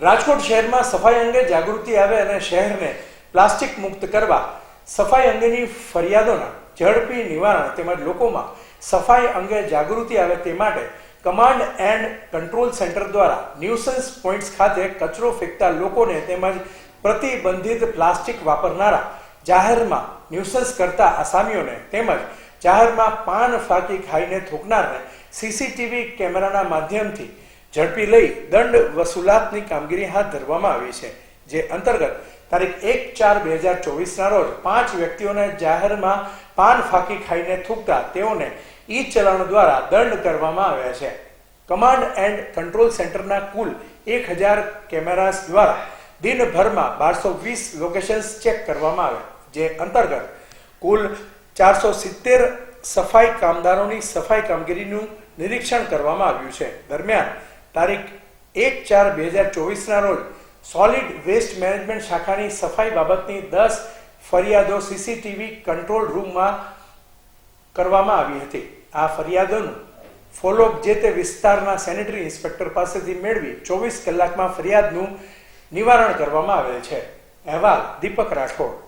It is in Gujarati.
રાજકોટ શહેરમાં સફાઈ અંગે જાગૃતિ આવે અને શહેરને પ્લાસ્ટિક મુક્ત કરવા સફાઈ અંગેની ફરિયાદોના ઝડપી નિવારણ તેમજ લોકોમાં સફાઈ અંગે જાગૃતિ આવે તે માટે કમાન્ડ એન્ડ કંટ્રોલ સેન્ટર દ્વારા ન્યુસન્સ પોઈન્ટ્સ ખાતે કચરો ફેંકતા લોકોને તેમજ પ્રતિબંધિત પ્લાસ્ટિક વાપરનારા જાહેરમાં ન્યુસન્સ કરતા આસામીઓને તેમજ જાહેરમાં પાન ફાંકી ખાઈને થૂકનારને સીસીટીવી કેમેરાના માધ્યમથી ઝડપી લઈ દંડ વસૂલાતની કામગીરી હાથ ધરવામાં આવી છે, જે અંતર્ગત તારીખ એક ચાર બે હજાર ચોવીસના રોજ પાંચ વ્યક્તિઓને જાહેરમાં પાન ફાંકી ખાઈને થૂકતા તેઓને ઈ ચલણ દ્વારા દંડ કરવામાં આવ્યા છે. કમાન્ડ એન્ડ કંટ્રોલ સેન્ટરના કુલ એક હજાર કેમેરાસ દ્વારા દિનભરમાં બારસો વીસ લોકેશન્સ ચેક કરવામાં આવ્યા જે અંતર્ગત કુલ ચારસો સિત્તેર સફાઈ કામદારોની સફાઈ કામગીરીનું નિરીક્ષણ કરવામાં આવ્યું છે. દરમિયાન તારીખ એક ચાર બે હજાર ચોવીસના રોજ સોલિડ વેસ્ટ મેનેજમેન્ટ શાખાની સફાઈ બાબતની દસ ફરિયાદો સીસીટીવી કંટ્રોલ રૂમમાં કરવામાં આવી હતી. આ ફરિયાદોનું ફોલોઅપ જે તે વિસ્તારના સેનેટરી ઇન્સ્પેક્ટર પાસેથી મેળવી ચોવીસ કલાકમાં ફરિયાદનું નિવારણ કરવામાં આવે છે. અહેવાલ દીપક રાઠોડ.